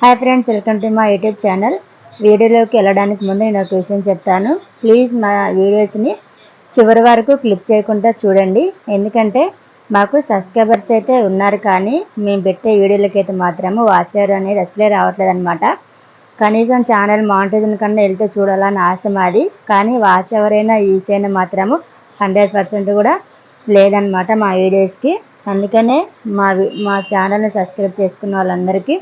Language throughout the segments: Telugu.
హాయ్ ఫ్రెండ్స్ వెల్కమ్ టు మా యూట్యూబ్ ఛానల్ వీడియోలోకి వెళ్ళడానికి ముందు నేను ఒక విషయం చెప్తాను. ప్లీజ్ మా వీడియోస్ని చివరి వరకు క్లిక్ చేయకుండా చూడండి. ఎందుకంటే మాకు సబ్స్క్రైబర్స్ అయితే ఉన్నారు కానీ మేము పెట్టే వీడియోలకి అయితే మాత్రము వాచర్ అనేది అసలే రావట్లేదు అనమాట కనీసం ఛానల్ మానిటైజన్ కన్నా వెళ్తే చూడాలని ఆశ మాది. కానీ వాచ్ ఎవరైనా ఈసైనా మాత్రము హండ్రెడ్ పర్సెంట్ కూడా లేదనమాట మా వీడియోస్కి అందుకనే మా మా ఛానల్ని సబ్స్క్రైబ్ చేసుకున్న వాళ్ళందరికీ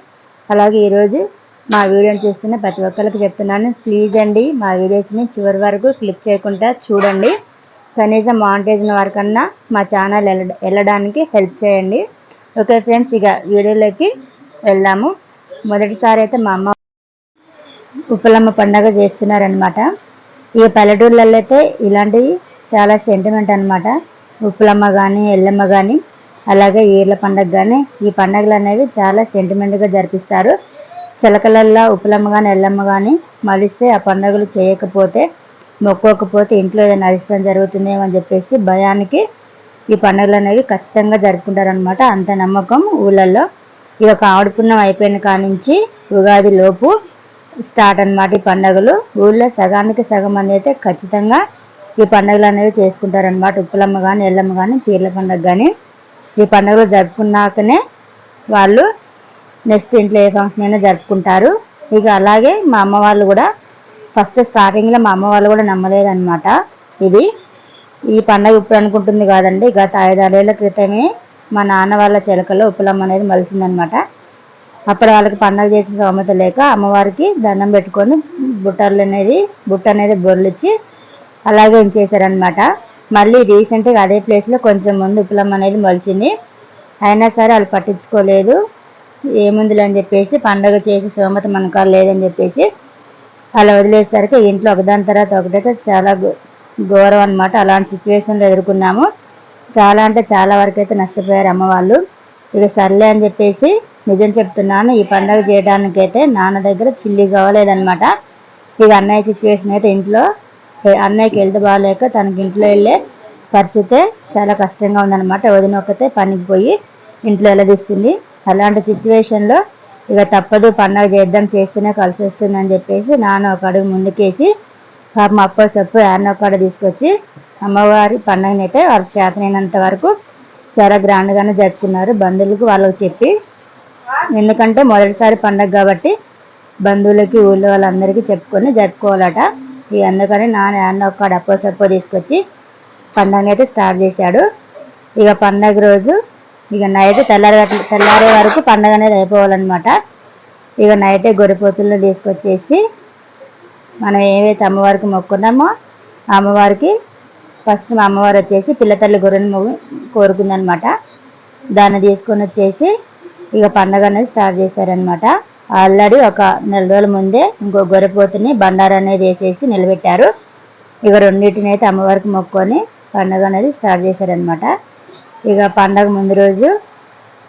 అలాగే ఈరోజు మా వీడియోని చూస్తున్న ప్రతి ఒక్కరికి చెప్తున్నాను. ప్లీజ్ అండి మా వీడియోస్ని చివరి వరకు క్లిక్ చేయకుండా చూడండి. కనీసం మానిటైజన్ వరకన్నా మా ఛానల్ వెళ్ళ వెళ్ళడానికి హెల్ప్ చేయండి. ఓకే ఫ్రెండ్స్ ఇక వీడియోలోకి వెళ్దాము. మొదటిసారి అయితే మా అమ్మ ఉప్పలమ్మ పండగ చేస్తున్నారనమాట ఈ పల్లెటూర్లలో అయితే ఇలాంటివి చాలా సెంటిమెంట్ అనమాట ఉప్పులమ్మ కానీ ఎల్లమ్మ కానీ అలాగే ఈర్ల పండగ కానీ ఈ పండగలు అనేవి చాలా సెంటిమెంట్గా జరిపిస్తారు. చిలకలల్లో ఉప్పులమ్మ కానీ ఎల్లమ్మ కానీ మలిస్తే ఆ పండుగలు చేయకపోతే మొక్కోకపోతే ఇంట్లో ఏదైనా అరిష్టం జరుగుతుందేమో అని చెప్పేసి భయానికి ఈ పండుగలు అనేవి ఖచ్చితంగా జరుపుకుంటారనమాట అంత నమ్మకం ఊళ్ళల్లో. ఈ యొక్క ఆడుపుణ్యం అయిపోయిన కానించి ఉగాది లోపు స్టార్ట్ అనమాట ఈ పండుగలు. ఊళ్ళో సగానికి సగం మంది అయితే ఖచ్చితంగా ఈ పండుగలు అనేవి చేసుకుంటారనమాట ఉప్పులమ్మ కానీ ఎల్లమ్మ కానీ పీర్ల పండుగ కానీ ఈ పండుగలు జరుపుకున్నాకనే వాళ్ళు నెక్స్ట్ ఇంట్లో ఏ ఫంక్షన్ అయినా జరుపుకుంటారు. ఇక అలాగే మా అమ్మ వాళ్ళు కూడా ఫస్ట్ స్టార్టింగ్లో మా అమ్మ వాళ్ళు కూడా నమ్మలేదన్నమాట. ఇది ఈ పండగ ఇప్పుడు అనుకుంటుంది కాదండి. గత ఐదారేళ్ళ క్రితమే మా నాన్న వాళ్ళ చిలకలో ఉప్పులమ్మ అనేది మలిసిందనమాట అప్పుడు వాళ్ళకి పండగ చేసే సోమత లేక అమ్మవారికి దండం పెట్టుకొని బుట్టలు అనేది బుట్ట అనేది బొర్లిచ్చి అలాగే ఏం చేశారనమాట మళ్ళీ రీసెంట్గా అదే ప్లేస్లో కొంచెం ముందు ఉప్పులమ్మ అనేది మొలిచింది. అయినా సరే వాళ్ళు పట్టించుకోలేదు. ఏముందిలే అని చెప్పేసి పండగ చేసి సోమత మనకాలు లేదని చెప్పేసి అలా వదిలేసరికి ఇంట్లో ఒకదాని తర్వాత ఒకటైతే చాలా ఘో- ఘోరం అనమాట అలాంటి సిచ్యువేషన్లో ఎదుర్కొన్నాము. చాలా అంటే చాలా వరకు అయితే నష్టపోయారు అమ్మ వాళ్ళు. ఇక సర్లే అని చెప్పేసి నిజం చెప్తున్నాను ఈ పండగ చేయడానికైతే నాన్న దగ్గర చిల్లి కావలేదన్నమాట. ఇక అన్నయ్య సిచ్యువేషన్ అయితే ఇంట్లో అన్నయ్యకి హెల్త్ బాగాలేక తనకి ఇంట్లో వెళ్ళే పరిస్థితే చాలా కష్టంగా ఉందన్నమాట. వదిన పనికి పోయి ఇంట్లో వెళ్ళదీస్తుంది అలాంటి సిచ్యువేషన్లో ఇక తప్పదు పండగ చేద్దాం చేస్తేనే కలిసి వస్తుంది అని చెప్పేసి నాన్న ఒక అడుగు ముందుకేసి పాపం అప్ప సప్పు యాన్న ఒక తీసుకొచ్చి అమ్మవారి పండగని అయితే వాళ్ళకి చేతనైనంత వరకు చాలా గ్రాండ్గానే జరుపుకున్నారు. బంధువులకు వాళ్ళకి చెప్పి ఎందుకంటే మొదటిసారి పండగ కాబట్టి బంధువులకి ఊళ్ళో వాళ్ళందరికీ చెప్పుకొని జరుపుకోవాలట. ఇక అందుకని నాన్న అన్న ఒక డప్పో సప్పో తీసుకొచ్చి పండగని అయితే స్టార్ట్ చేశాడు. ఇక పండగ రోజు ఇక నైట్ తెల్లారి తెల్లారే వరకు పండగ అనేది అయిపోవాలన్నమాట. ఇక నైటే గొర్రెపోతులను తీసుకొచ్చేసి మనం ఏవైతే అమ్మవారికి మొక్కున్నామో అమ్మవారికి ఫస్ట్ మా అమ్మవారు వచ్చేసి పిల్లతల్లి గొర్రెను కోరుకుందనమాట దాన్ని తీసుకొని వచ్చేసి ఇక పండగ అనేది స్టార్ట్ చేశారనమాట ఆల్రెడీ ఒక నెల రోజుల ముందే ఇంకో గొర్రెపోతుని బండారు అనేది వేసేసి నిలబెట్టారు. ఇక రెండింటిని అయితే అమ్మవారికి మొక్కుకొని పండగ అనేది స్టార్ట్ చేశారనమాట ఇక పండగ ముందు రోజు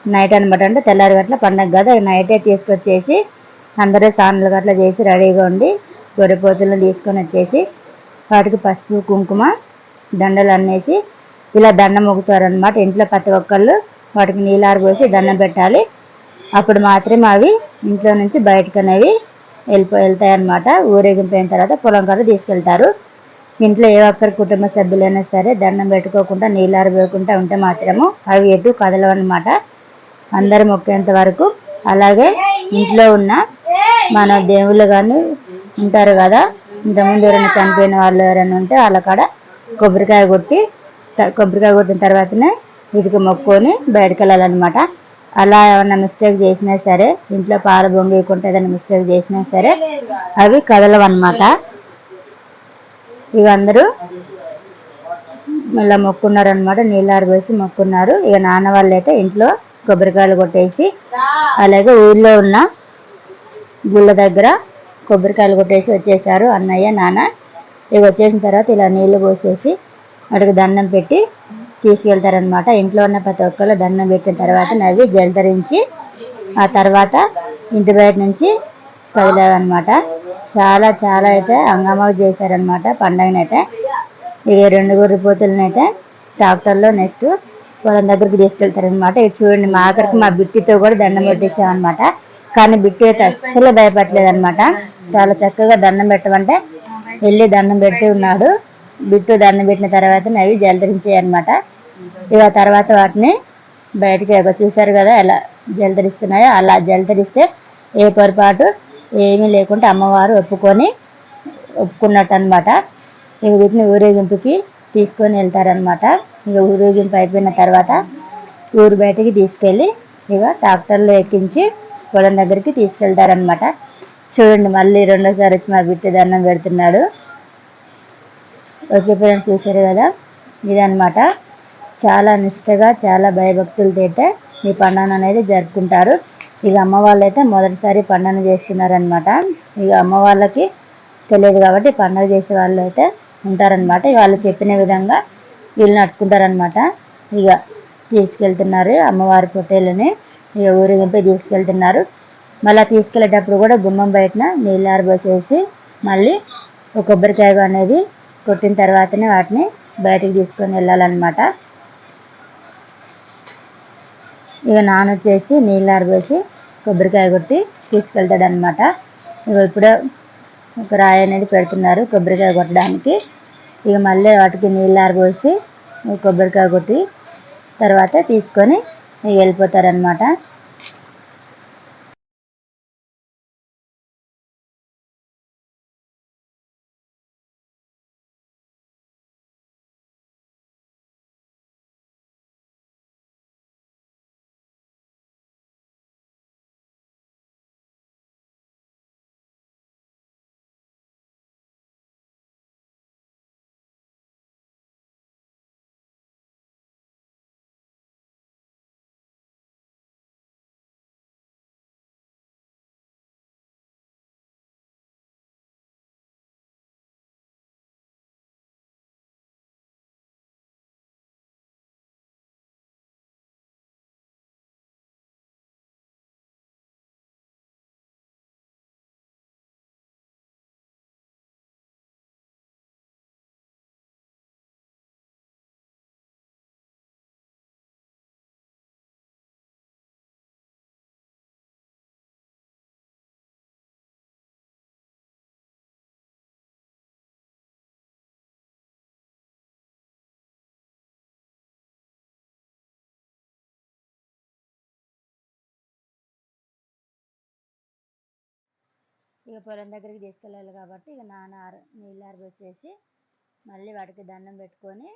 నైట్ అనమాట అంటే తెల్లారి గట్ల పండగ కదా నైటే తీసుకొచ్చేసి అందరూ స్నానాలు గట్ల చేసి రెడీగా ఉండి గొర్రెపోతులను తీసుకొని వచ్చేసి వాటికి పసుపు కుంకుమ దండలు అన్నేసి ఇలా దండం మొక్కుతారనమాట ఇంట్లో ప్రతి ఒక్కళ్ళు వాటికి నీళ్ళారు పోసి దండం పెట్టాలి. అప్పుడు మాత్రమే అవి ఇంట్లో నుంచి బయటకు అనేవి వెళ్ళిపో వెళ్తాయి అనమాట ఊరేగింపోయిన తర్వాత పొలం కాడ తీసుకెళ్తారు. ఇంట్లో ఏ ఒక్కరి కుటుంబ సభ్యులైనా సరే దండం పెట్టుకోకుండా నీళ్ళారు పోయకుండా ఉంటే మాత్రము అవి ఎటు కదలవన్నమాట. అందరు మొక్కేంత వరకు. అలాగే ఇంట్లో ఉన్న మన దేవుళ్ళు కానీ ఉంటారు కదా ఇంతకుముందు ఎవరైనా చనిపోయిన వాళ్ళు ఎవరైనా ఉంటే వాళ్ళ కాడ కొబ్బరికాయ కొట్టి త- కొబ్బరికాయ కొట్టిన తర్వాతనే వీటికి మొక్కుకొని బయటకు వెళ్ళాలన్నమాట అలా ఏమన్నా మిస్టేక్ చేసినా సరే ఇంట్లో పాలు బొంగేయకుండా ఏదైనా మిస్టేక్ చేసినా సరే అవి కదలవన్నమాట. ఇక అందరూ ఇలా మొక్కున్నారనమాట నీళ్ళారు వేసి మొక్కున్నారు. ఇక నాన్న వాళ్ళు అయితే ఇంట్లో కొబ్బరికాయలు కొట్టేసి అలాగే ఊళ్ళో ఉన్న గుళ్ళ దగ్గర కొబ్బరికాయలు కొట్టేసి వచ్చేసారు అన్నయ్య నాన్న. ఇక వచ్చేసిన తర్వాత ఇలా నీళ్ళు పోసేసి వాటికి దండం పెట్టి తీసుకెళ్తారనమాట ఇంట్లో ఉన్న ప్రతి ఒక్కళ్ళు దండం పెట్టిన తర్వాత నవ్వి జలధరించి ఆ తర్వాత ఇంటి బయట నుంచి కదిలేదన్నమాట చాలా చాలా అయితే హంగామాగా చేశారనమాట పండగనైతే. ఇక రెండు గుర్రి పోతులనైతే ట్రాక్టర్లో నెక్స్ట్ పొలం దగ్గరికి తీసుకెళ్తారనమాట ఇది చూడండి మా ఆఖరికి మా బిట్టితో కూడా దండం పెట్టించామన్నమాట. కానీ బిట్టి అయితే అస్సలు భయపడలేదనమాట చాలా చక్కగా దండం పెట్టమంటే వెళ్ళి దండం పెట్టి ఉన్నాడు. బిట్టు దండం పెట్టిన తర్వాత అవి జలధరించాయి అనమాట ఇక తర్వాత వాటిని బయటకి చూశారు కదా ఎలా జలధరిస్తున్నాయో అలా జలధరిస్తే ఏ పొరపాటు ఏమీ లేకుండా అమ్మవారు ఒప్పుకొని ఒప్పుకున్నట్టు అనమాట ఇక వీటిని ఊరేగింపుకి తీసుకొని వెళ్తారనమాట ఇక ఊరేగింపు అయిపోయిన తర్వాత ఊరు బయటికి తీసుకెళ్ళి ఇక ట్రాక్టర్లో ఎక్కించి పొలం దగ్గరికి తీసుకెళ్తారనమాట చూడండి మళ్ళీ రెండోసారి వచ్చి మా బిట్టు దండం పెడుతున్నాడు. ఓకే ఫ్రెండ్స్ చూశారు కదా? ఇదనమాట చాలా నిష్టగా చాలా భయభక్తులతో ఈ పండుగ అనేది జరుపుకుంటారు. ఇక అమ్మ వాళ్ళు అయితే మొదటిసారి పండుగ చేస్తున్నారనమాట ఇక అమ్మ వాళ్ళకి తెలియదు కాబట్టి పండుగ చేసే వాళ్ళు అయితే ఉంటారనమాట ఇక వాళ్ళు చెప్పిన విధంగా వీళ్ళు నడుచుకుంటారనమాట ఇక తీసుకెళ్తున్నారు అమ్మవారి పొట్టేళ్ళని. ఇక ఊరేగింపై తీసుకెళ్తున్నారు. మళ్ళీ తీసుకెళ్ళేటప్పుడు కూడా గుమ్మం బయటన నీళ్ళు ఆరబోసేసి మళ్ళీ ఒక కొబ్బరికాయ అనేది కొట్టిన తర్వాతనే వాటిని బయటకు తీసుకొని వెళ్ళాలన్నమాట. ఇక నాన్న వచ్చేసి నీళ్ళు ఆరబోసి కొబ్బరికాయ కొట్టి తీసుకెళ్తాడనమాట ఇక ఇప్పుడే ఒక రాయి అనేది పెడుతున్నారు కొబ్బరికాయ కొట్టడానికి. ఇక మళ్ళీ వాటికి నీళ్ళు ఆరబోసి కొబ్బరికాయ కొట్టి తర్వాత తీసుకొని ఇక వెళ్ళిపోతారనమాట ఇక పొలం దగ్గరికి తీసుకెళ్ళాలి కాబట్టి ఇక నాన్న ఆర నీళ్ళు ఆరబోసేసి మళ్ళీ వాటికి దండం పెట్టుకొని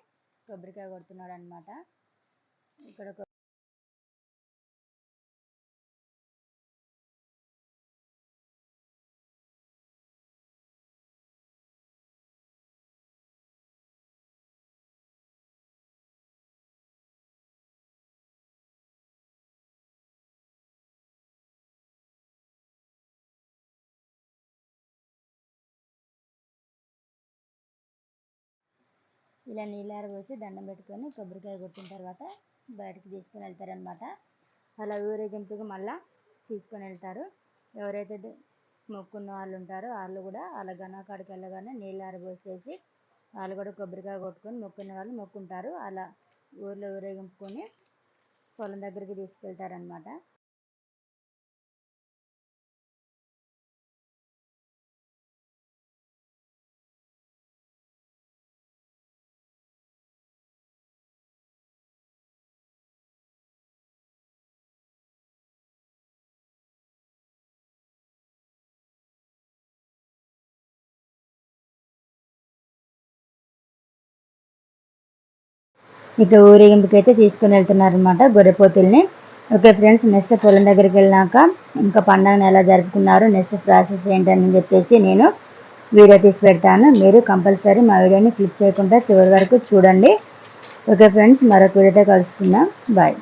కొబ్బరికాయ కొడుతున్నాడు అనమాట ఇక్కడ ఇలా నీళ్ళారు పోసి దండం పెట్టుకొని కొబ్బరికాయ కొట్టిన తర్వాత బయటకు తీసుకొని వెళ్తారనమాట అలా ఊరేగింపుగా మళ్ళీ తీసుకొని వెళ్తారు. ఎవరైతే మొక్కున్న వాళ్ళు ఉంటారో వాళ్ళు కూడా అలా గణకాడికి వెళ్ళగానే నీళ్ళు ఆరబోసేసి వాళ్ళు కూడా కొబ్బరికాయ కొట్టుకొని మొక్కున్న వాళ్ళు మొక్కుంటారు. అలా ఊర్లో ఊరేగింపుకొని పొలం దగ్గరికి తీసుకెళ్తారనమాట ఇక ఊరేగింపుకి అయితే తీసుకుని వెళ్తున్నారనమాట గొర్రెపోతుల్ని. ఓకే ఫ్రెండ్స్ నెక్స్ట్ పొలం దగ్గరికి వెళ్ళినాక ఇంకా పండుగను ఎలా జరుపుకున్నారు నెక్స్ట్ ప్రాసెస్ ఏంటని చెప్పేసి నేను వీడియో తీసి పెడతాను. మీరు కంపల్సరీ మా వీడియోని క్లిక్ చేయకుండా చివరి వరకు చూడండి. ఓకే ఫ్రెండ్స్ మరొక వీడియోతో కలుసుకుందాం. బాయ్.